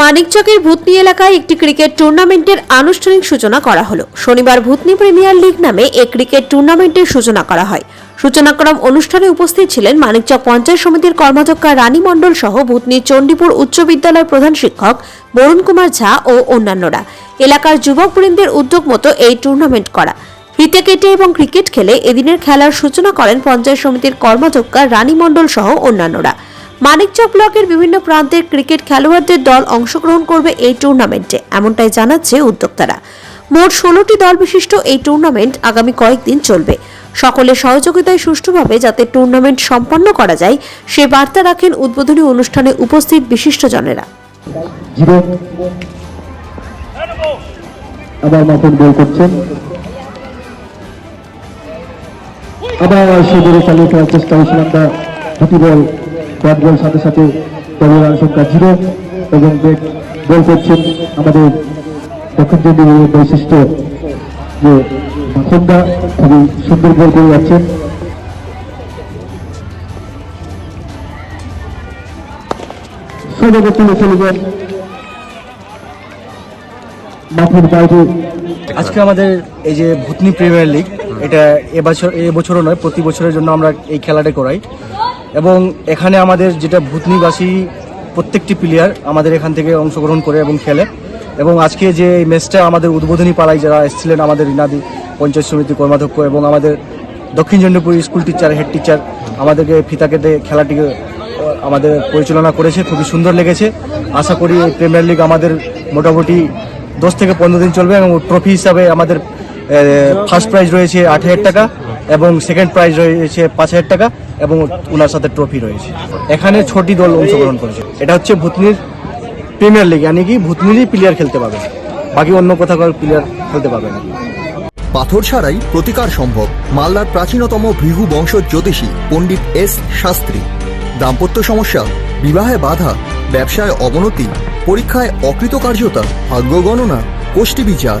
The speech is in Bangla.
মানিকচকের ভূতনি এলাকায় একটি ক্রিকেট টুর্নামেন্টের আনুষ্ঠানিক সূচনা করা হলো। শনিবার ভূতনি প্রিমিয়ার লিগ নামে এই ক্রিকেট টুর্নামেন্টের সূচনা করা হয়। সূচনাক্রম অনুষ্ঠানে উপস্থিত ছিলেন মানিকচক পঞ্চায়েত সমিতির কর্মাধ্যক্ষা রানী মণ্ডল সহ ভূতনি চণ্ডীপুর উচ্চ বিদ্যালয়ের প্রধান শিক্ষক বরুণ কুমার ঝা ও অন্যান্যরা। এলাকার যুবকবৃন্দের উদ্যোগ মতো এই টুর্নামেন্ট করা। ফিতে কেটে এবং ক্রিকেট খেলে এদিনের খেলার সূচনা করেন পঞ্চায়েত সমিতির কর্মাধ্যক্ষা রানী মণ্ডল সহ অন্যান্যরা। মানিকচক ব্লকের বিভিন্ন প্রান্তের ক্রিকেট খেলোয়াড়দের দল অংশগ্রহণ করবে এই টুর্নামেন্টে, এমনটাই জানাচ্ছে উদ্যোক্তারা। মোট ষোলোটি দল বিশিষ্ট এই টুর্নামেন্ট আগামী কয়েকদিন চলবে। সকলের সহযোগিতায় সুষ্ঠুভাবে যাতে টুর্নামেন্ট সম্পন্ন করা যায়, সে বার্তা রাখেন উদ্বোধনী অনুষ্ঠানে উপস্থিত বিশিষ্টজনেরা। আবার মাঠের গোল করছেন। আবার সেদিকে চালিয়ে খেলার চেষ্টা হয়েছিল আমরা, দুটি বল। ব্যাট বল সাথে সাথে দলের সংখ্যা জিরো এবং ব্যাট বল করছেন আমাদের দক্ষিণ চন্দ্রপুরের বৈশিষ্ট্য যে মাখন্দা খুবই সুন্দর বল করে যাচ্ছেন। আজকে আমাদের এই যে ভুতনি প্রিমিয়ার লিগ এটা এবছর এবছরও নয়, প্রতি বছরের জন্য আমরা এই খেলাটা করাই। এবং এখানে আমাদের যেটা ভুতনিবাসী প্রত্যেকটি প্লেয়ার আমাদের এখান থেকে অংশগ্রহণ করে এবং খেলে। এবং আজকে যে এই ম্যাচটা আমাদের উদ্বোধনী পাড়ায় যারা এসেছিলেন, আমাদের ইনাদি পঞ্চায়েত সমিতি কর্মাধ্যক্ষ এবং আমাদের Dakshin Chandrapur school teacher head teacher আমাদেরকে ফিতা কেটে খেলাটিকে আমাদের পরিচালনা করেছে। খুবই সুন্দর লেগেছে। আশা করি এই প্রিমিয়ার লিগ আমাদের মোটামুটি দশ থেকে পনেরো দিন চলবে এবং ট্রফি হিসাবে আমাদের ফার্স্ট প্রাইজ রয়েছে আট হাজার টাকা। এবং সেকেন্ড প্রাইজ রয়েছে পাঁচ হাজার টাকা এবং ওনার সাথে ট্রফি রয়েছে। এখানে ছটি দল অংশগ্রহণ করেছে। এটা হচ্ছে ভুতনির প্রিমিয়ার লিগ মানে কি? ভুতনিরই প্লেয়ার খেলতে পাবে। বাকি অন্য কোথাও প্লেয়ার খেলতে পাবে না। পাথর ছাড়াই প্রতিকার সম্ভব মালদার প্রাচীনতম ভৃহু বংশ জ্যোতিষী পণ্ডিত এস শাস্ত্রী। দাম্পত্য সমস্যা, বিবাহে বাধা, ব্যবসায় অবনতি, পরীক্ষায় অকৃতকার্যতা, ভাগ্য গণনা গোষ্ঠী বিচার